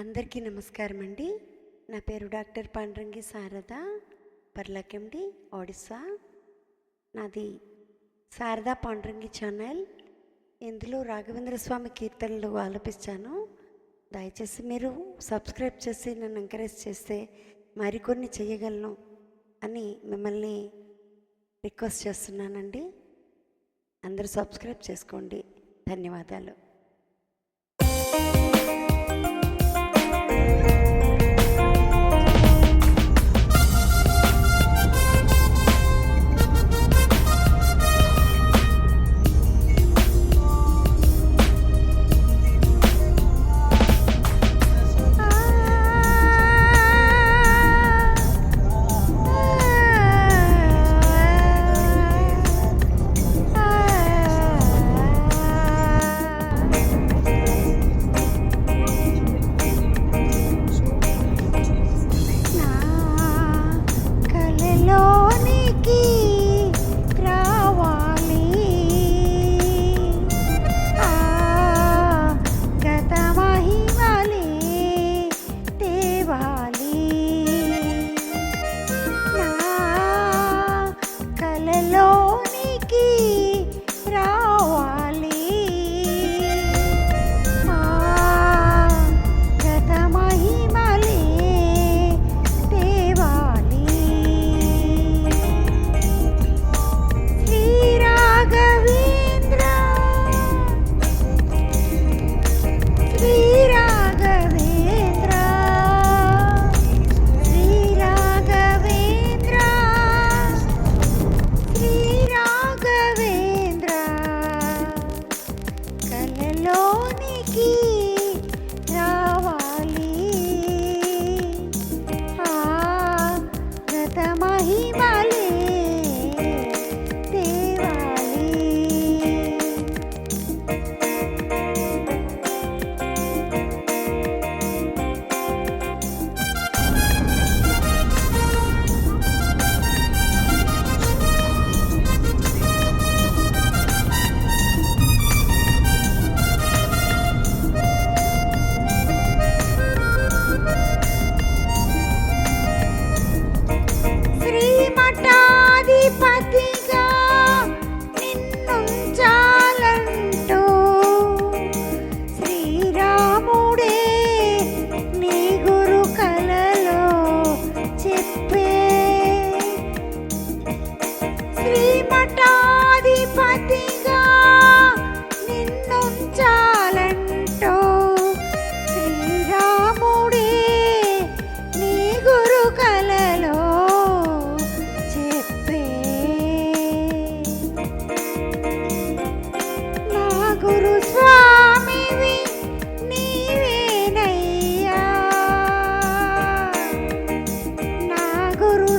అందరికీ నమస్కారం అండి నా పేరు డాక్టర్ పాండ్రంగి శారద పర్లకెండి ఒడిస్సా. నాది శారదా పాండ్రంగి ఛానల్. ఇందులో రాఘవేంద్ర స్వామి కీర్తనలు ఆలపిస్తాను. దయచేసి మీరు సబ్స్క్రైబ్ చేసి నన్ను ఎంకరేజ్ చేస్తే మరికొన్ని చేయగలను అని మిమ్మల్ని రిక్వెస్ట్ చేస్తున్నానండి. అందరూ సబ్స్క్రైబ్ చేసుకోండి. ధన్యవాదాలు.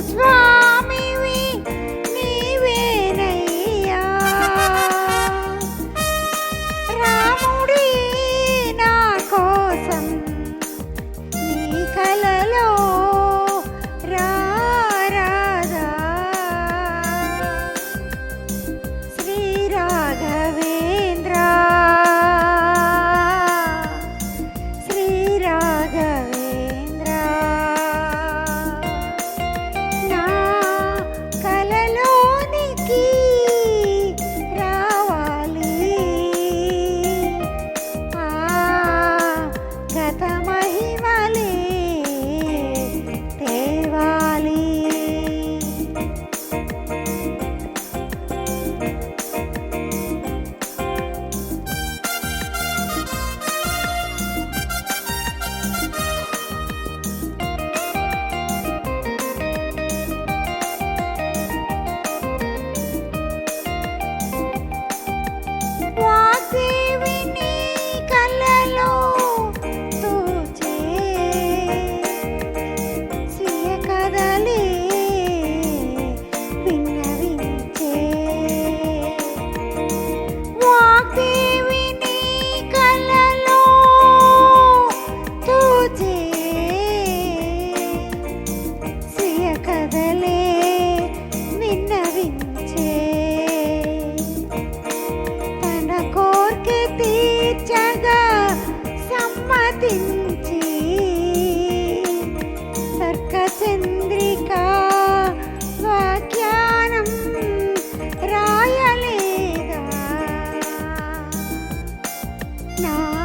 subscribe. Bye.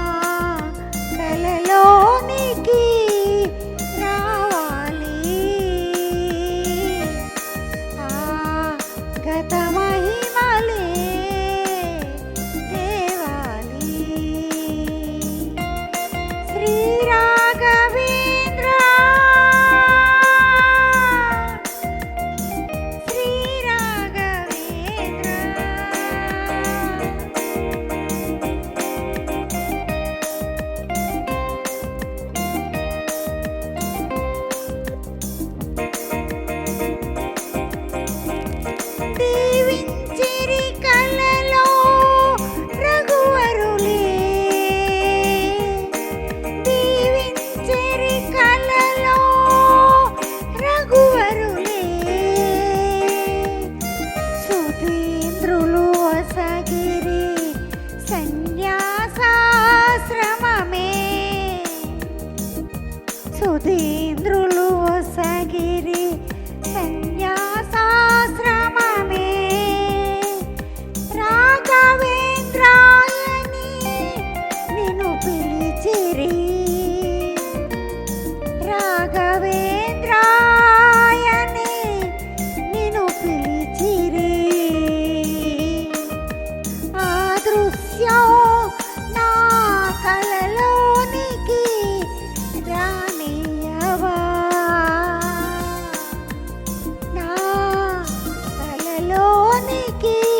की